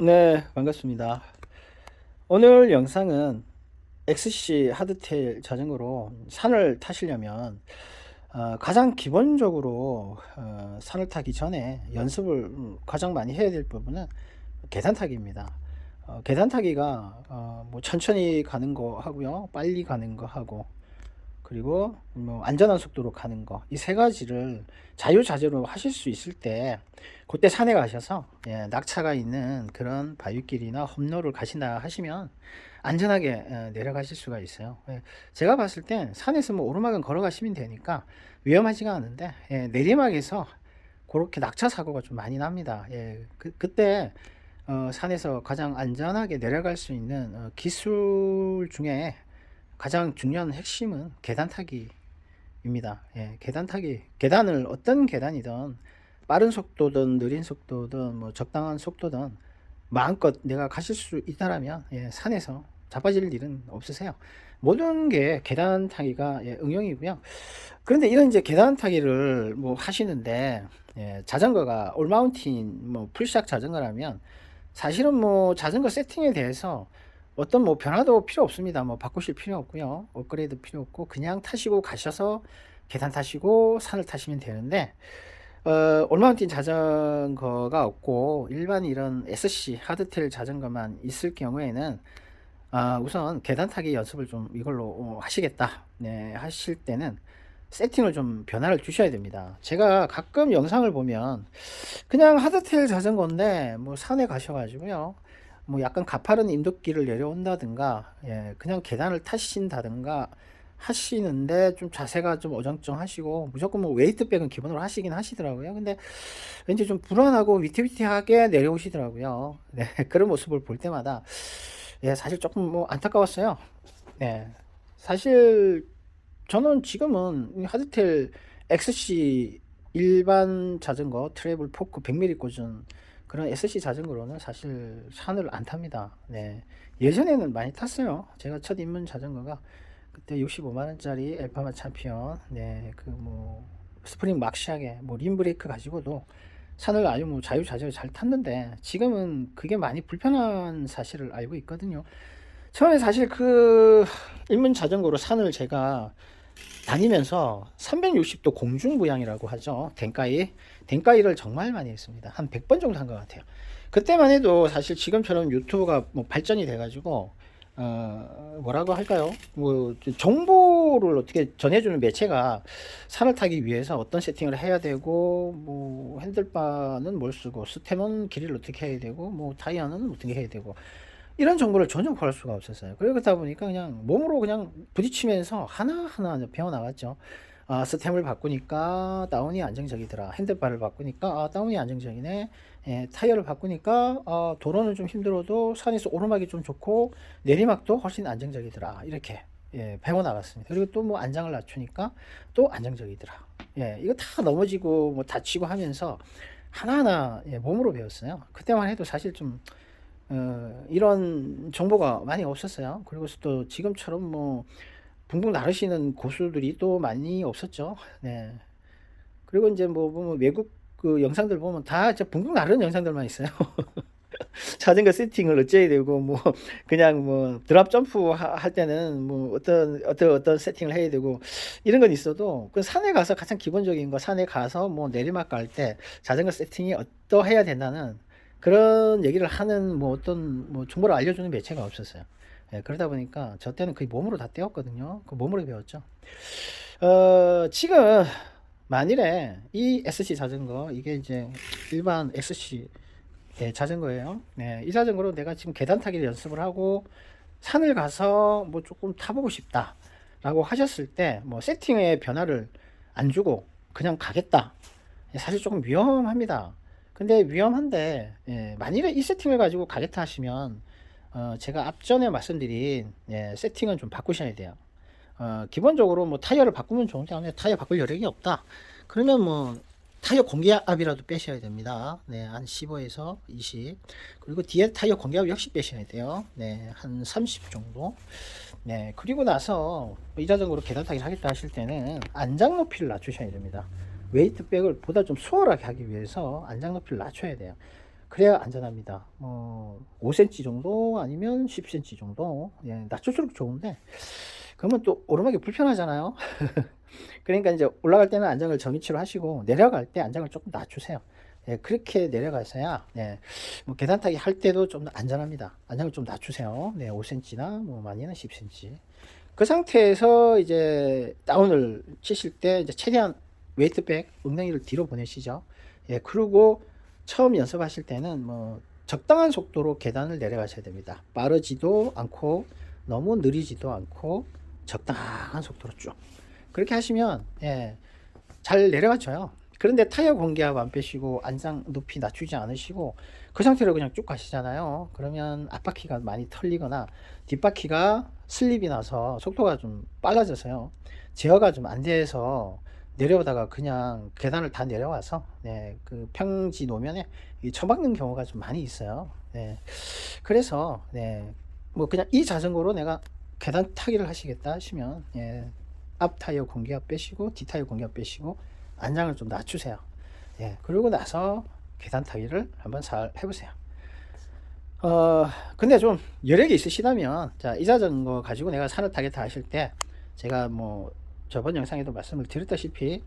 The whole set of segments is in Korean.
네, 반갑습니다. 오늘 영상은 XC 하드테일 자전거로 산을 타시려면 어, 가장 기본적으로 어, 산을 타기 전에 연습을 음, 가장 많이 해야 될 부분은 계단 타기입니다. 어, 계단 타기가 어, 뭐 천천히 가는 거 하고요, 빨리 가는 거 하고 그리고 뭐 안전한 속도로 가는 거 이 세 가지를 자유자재로 하실 수 있을 때 그때 산에 가셔서 예, 낙차가 있는 그런 바위길이나 험로를 가신다 하시면 안전하게 예, 내려가실 수가 있어요. 예, 제가 봤을 땐 산에서 뭐 오르막은 걸어가시면 되니까 위험하지가 않은데 예, 내리막에서 그렇게 낙차 사고가 좀 많이 납니다. 예, 그, 그때 어, 산에서 가장 안전하게 내려갈 수 있는 어, 기술 중에 가장 중요한 핵심은 계단 타기입니다. 예, 계단 타기. 계단을 어떤 계단이든 빠른 속도든 느린 속도든 뭐 적당한 속도든 마음껏 내가 가실 수 있다라면 예, 산에서 자빠질 일은 없으세요. 모든 게 계단 타기가 예, 응용이고요. 그런데 이런 이제 계단 타기를 뭐 하시는데 예, 자전거가 올마운틴 뭐 풀샷 자전거라면 사실은 뭐 자전거 세팅에 대해서 어떤 뭐 변화도 필요 없습니다. 뭐 바꾸실 필요 없고요. 업그레이드 필요 없고 그냥 타시고 가셔서 계단 타시고 산을 타시면 되는데 어, 올마운틴 자전거가 없고 일반 이런 SC 하드텔 자전거만 있을 경우에는 아, 우선 계단 타기 연습을 좀 이걸로 어, 하시겠다. 네, 하실 때는 세팅을 좀 변화를 주셔야 됩니다. 제가 가끔 영상을 보면 그냥 하드텔 자전거인데 뭐 산에 가셔가지고요. 뭐 약간 가파른 임도길을 내려온다든가, 예, 그냥 계단을 타신다든가 하시는데 좀 자세가 좀 어정쩡하시고 무조건 뭐 웨이트백은 기본으로 하시긴 하시더라고요. 근데 왠지 좀 불안하고 위태위태하게 내려오시더라고요. 네, 그런 모습을 볼 때마다 예, 사실 조금 뭐 안타까웠어요. 네, 사실 저는 지금은 하드텔 XC 일반 자전거 트래블 포크 100mm 꽂은 그런 SC 자전거로는 사실 산을 안 탑니다. 네. 예전에는 많이 탔어요. 제가 첫 입문 자전거가 그때 65만 원짜리 엘파마 챔피언, 네, 그 뭐 스프링 막시하게 뭐 림브레이크 가지고도 산을 아주 뭐 자유자재로 잘 탔는데 지금은 그게 많이 불편한 사실을 알고 있거든요. 처음에 사실 그 입문 자전거로 산을 제가 다니면서 360도 공중부양이라고 하죠. 댕가이. 댕가이를 정말 많이 했습니다. 한 100번 정도 한 것 같아요. 그때만 해도 사실 지금처럼 유튜브가 뭐 발전이 돼가지고, 어, 뭐라고 할까요? 뭐, 정보를 어떻게 전해주는 매체가 산을 타기 위해서 어떤 세팅을 해야 되고, 뭐, 핸들바는 뭘 쓰고, 스템은 길이를 어떻게 해야 되고, 뭐, 타이어는 어떻게 해야 되고, 이런 정보를 전혀 구할 수가 없었어요. 그러다 보니까 그냥 몸으로 그냥 부딪히면서 하나하나 배워나갔죠. 아, 스템을 바꾸니까 다운이 안정적이더라. 핸들바를 바꾸니까 아, 다운이 안정적이네. 예, 타이어를 바꾸니까 아, 도로는 좀 힘들어도 산에서 오르막이 좀 좋고 내리막도 훨씬 안정적이더라. 이렇게 예, 배워 나갔습니다. 그리고 또 뭐 안장을 낮추니까 또 안정적이더라. 예, 이거 다 넘어지고 뭐 다치고 하면서 하나하나 예, 몸으로 배웠어요. 그때만 해도 사실 좀 어, 이런 정보가 많이 없었어요. 그리고 또 지금처럼 뭐 붕붕 나르시는 고수들이 또 많이 없었죠. 네. 그리고 이제 뭐 보면 외국 그 영상들 보면 다 이제 붕붕 나르는 영상들만 있어요. 자전거 세팅을 어째야 되고 뭐 그냥 뭐 드랍 점프 할 때는 뭐 어떤 어떤 어떤 세팅을 해야 되고 이런 건 있어도 그 산에 가서 가장 기본적인 거 산에 가서 뭐 내리막 갈 때 자전거 세팅이 어떠해야 된다는 그런 얘기를 하는 뭐 어떤 뭐 정보를 알려주는 매체가 없었어요. 예, 그러다 보니까 저 때는 거의 몸으로 다 떼었거든요. 그 몸으로 배웠죠. 어, 지금 만일에 이 SC 자전거 이게 이제 일반 SC 예, 자전거예요. 네, 이 자전거로 내가 지금 계단 타기를 연습을 하고 산을 가서 뭐 조금 타보고 싶다라고 하셨을 때 뭐 세팅의 변화를 안 주고 그냥 가겠다. 사실 조금 위험합니다. 근데 위험한데 예, 만일에 이 세팅을 가지고 가겠다 하시면 어, 제가 앞전에 말씀드린 예, 세팅은 좀 바꾸셔야 돼요. 어, 기본적으로 뭐 타이어를 바꾸면 좋은데 안에 타이어 바꿀 여력이 없다. 그러면 뭐 타이어 공기압이라도 빼셔야 됩니다. 네, 한 15에서 20. 그리고 뒤에 타이어 공기압 역시 빼셔야 돼요. 네, 한 30 정도. 네, 그리고 나서 이 자전거로 계단 타기를 하겠다 하실 때는 안장 높이를 낮추셔야 됩니다. 웨이트백을 보다 좀 수월하게 하기 위해서 안장 높이를 낮춰야 돼요. 그래야 안전합니다. 어, 5cm 정도 아니면 10cm 정도 예, 낮출수록 좋은데 그러면 또 오르막이 불편하잖아요. 그러니까 이제 올라갈 때는 안정을 정위치로 하시고 내려갈 때 안정을 조금 낮추세요. 예, 그렇게 내려가서야 예, 뭐 계단 타기 할 때도 좀 안전합니다. 안정을 좀 낮추세요. 네, 5cm나 뭐 많이는 10cm. 그 상태에서 이제 다운을 치실 때 이제 최대한 웨이트백 엉덩이를 뒤로 보내시죠. 예, 그리고 처음 연습하실 때는 뭐 적당한 속도로 계단을 내려가셔야 됩니다. 빠르지도 않고 너무 느리지도 않고 적당한 속도로 쭉. 그렇게 하시면 예, 잘 내려가져요. 그런데 타이어 공기압 안 빼시고 안장 높이 낮추지 않으시고 그 상태로 그냥 쭉 가시잖아요. 그러면 앞바퀴가 많이 털리거나 뒷바퀴가 슬립이 나서 속도가 좀 빨라져서요. 제어가 좀 안 돼서 내려오다가 그냥 계단을 다 내려와서 네, 그 평지 노면에 이 처박는 경우가 좀 많이 있어요. 네. 그래서 네, 뭐 그냥 이 자전거로 내가 계단 타기를 하시겠다 하시면 예, 앞 타이어 공기압 빼시고 뒷 타이어 공기압 빼시고 안장을 좀 낮추세요. 예, 그러고 나서 계단 타기를 한번 잘 해보세요. 어, 근데 좀 여력이 있으시다면, 자, 이 자전거 가지고 내가 산을 타겠다 하실 때, 제가 뭐, 저번 영상에도 말씀을 드렸다시피,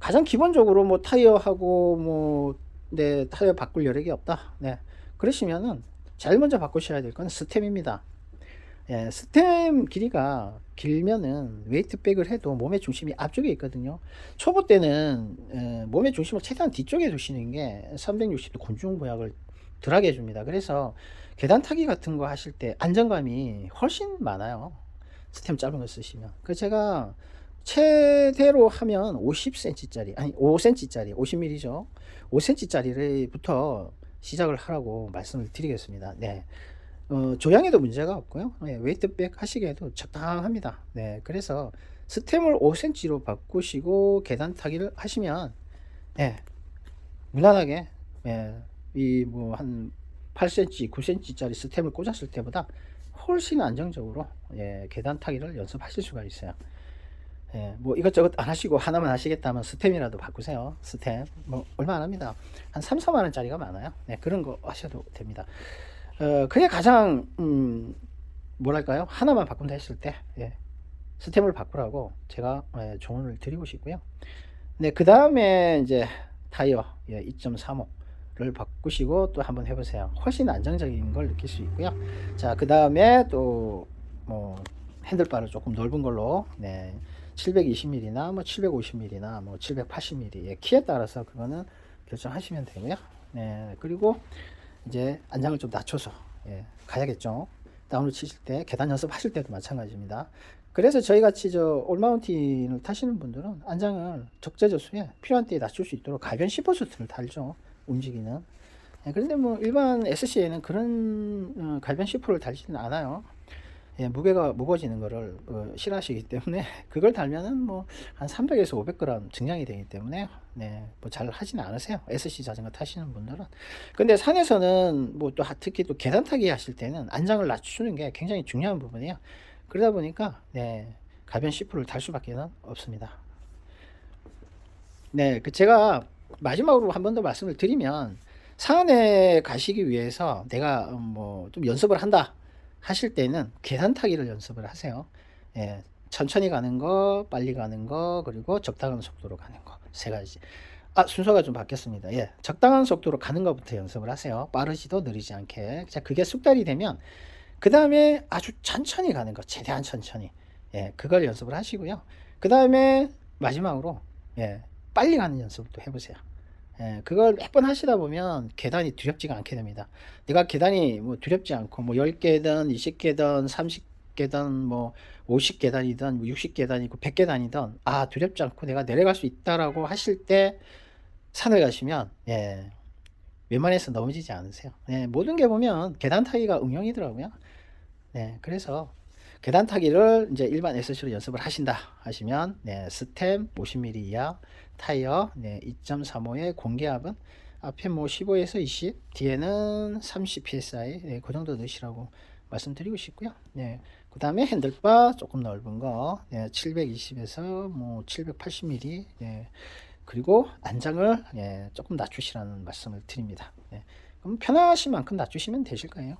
가장 기본적으로 뭐 타이어하고 뭐, 내 타이어 바꿀 여력이 없다. 네. 그러시면은, 제일 먼저 바꾸셔야 될 건 스템입니다. 예, 스템 길이가 길면은 웨이트백을 해도 몸의 중심이 앞쪽에 있거든요. 초보 때는 에, 몸의 중심을 최대한 뒤쪽에 두시는 게 360도 곤충 부약을 덜하게 해줍니다. 그래서 계단 타기 같은 거 하실 때 안정감이 훨씬 많아요. 스템 짧은 거 쓰시면. 그 제가 최대로 하면 50cm짜리 아니 5cm짜리 50mm죠. 5cm짜리부터 시작을 하라고 말씀을 드리겠습니다. 네. 어, 조향에도 문제가 없고요. 예, 웨이트백 하시기에도 적당합니다. 네, 그래서 스템을 5cm로 바꾸시고 계단 타기를 하시면 예, 무난하게 예, 이뭐 한 8cm, 9cm짜리 스템을 꽂았을 때보다 훨씬 안정적으로 예, 계단 타기를 연습하실 수가 있어요. 예, 뭐 이것저것 안 하시고 하나만 하시겠다면 스템이라도 바꾸세요. 스템 뭐 얼마 안 합니다. 한 3, 4만 원짜리가 많아요. 네, 그런 거 하셔도 됩니다. 어, 그게 가장 음, 뭐랄까요 하나만 바꾼다 했을 때 예, 스템을 바꾸라고 제가 예, 조언을 드리고 싶고요. 네, 그 다음에 이제 타이어 예, 2.35를 바꾸시고 또 한번 해보세요. 훨씬 안정적인 걸 느낄 수 있고요. 자, 그 다음에 또 뭐 핸들바를 조금 넓은 걸로 네, 720mm나 뭐 750mm나 뭐 780mm 예, 키에 따라서 그거는 결정하시면 되고요. 네, 그리고 이제 안장을 좀 낮춰서 예, 가야겠죠. 다운을 치실 때 계단 연습하실 때도 마찬가지입니다. 그래서 저희 같이 저 올마운틴을 타시는 분들은 안장을 적재적소에 필요한 때에 낮출 수 있도록 가변 시퍼스트를 달죠. 움직이는. 예, 그런데 뭐 일반 SC에는 그런 어, 가변 시퍼를 달지는 않아요. 예, 무게가 무거워지는 거를 어, 싫어하시기 때문에 그걸 달면은 뭐 한 300에서 500g 증량이 되기 때문에 네, 뭐 잘 하지는 않으세요. SC 자전거 타시는 분들은. 근데 산에서는 뭐 또 특히 또 계단 타기 하실 때는 안장을 낮추는 게 굉장히 중요한 부분이에요. 그러다 보니까 네, 가변 시프를 달 수밖에 없습니다. 네, 그 제가 마지막으로 한 번 더 말씀을 드리면 산에 가시기 위해서 내가 뭐 좀 연습을 한다. 하실 때는 계단 타기를 연습을 하세요. 예, 천천히 가는 거, 빨리 가는 거, 그리고 적당한 속도로 가는 거. 세 가지. 아, 순서가 좀 바뀌었습니다. 예, 적당한 속도로 가는 것부터 연습을 하세요. 빠르지도 느리지 않게. 자, 그게 숙달이 되면, 그 다음에 아주 천천히 가는 거, 최대한 천천히. 예, 그걸 연습을 하시고요. 그 다음에 마지막으로, 예, 빨리 가는 연습을 또 해보세요. 예, 그걸 몇 번 하시다 보면 계단이 두렵지가 않게 됩니다. 내가 계단이 뭐 두렵지 않고 뭐 10계단, 20계단, 30계단, 뭐 50계단이든 뭐 60계단이고 100계단이든 아, 두렵지 않고 내가 내려갈 수 있다라고 하실 때 산을 가시면 예. 웬만해서 넘어지지 않으세요. 예, 모든 게 보면 계단 타기가 응용이더라고요. 네, 그래서 계단 타기를 이제 일반 SC로 연습을 하신다 하시면 네, 스템 50mm 이하 타이어 네, 2.35의 공기압은 앞에 뭐 15에서 20, 뒤에는 30 psi 네, 그 정도 넣으시라고 말씀드리고 싶고요. 네, 그 다음에 핸들바 조금 넓은 거 네, 720에서 뭐 780mm 네, 그리고 안장을 예, 조금 낮추시라는 말씀을 드립니다. 예, 그럼 편하신 만큼 놔주시면 되실 거예요.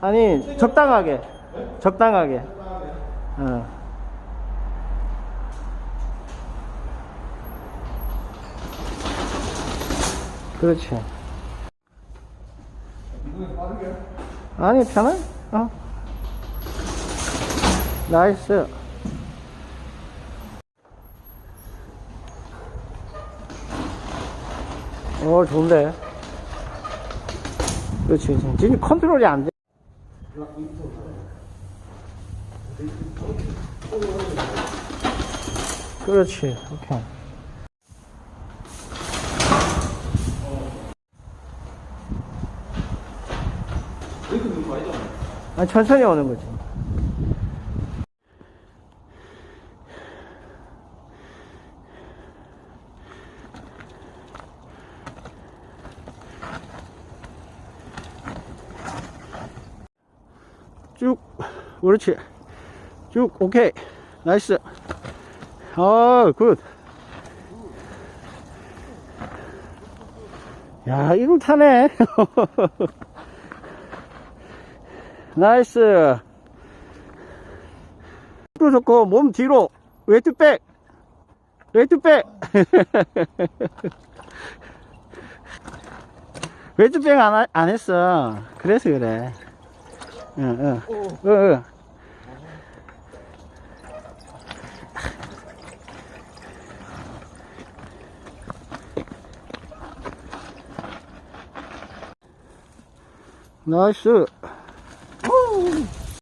아니 적당하게. 적당하게. 어. 그렇지. 아니 편해? 어. 나이스. 어 좋은데. 그렇지. 지금 컨트롤이 안돼 그렇지 오케이. 아 천천히 오는 거지 쭉 그렇지. 쭉 오케이. 나이스. 어굿. 야 이걸 타네. 나이스. 또 좋고 몸 뒤로. 웨이트백. 웨이트백. 웨이트백 안, 하- 안 했어. 그래서 그래 응, 응. 응, 응. 나이스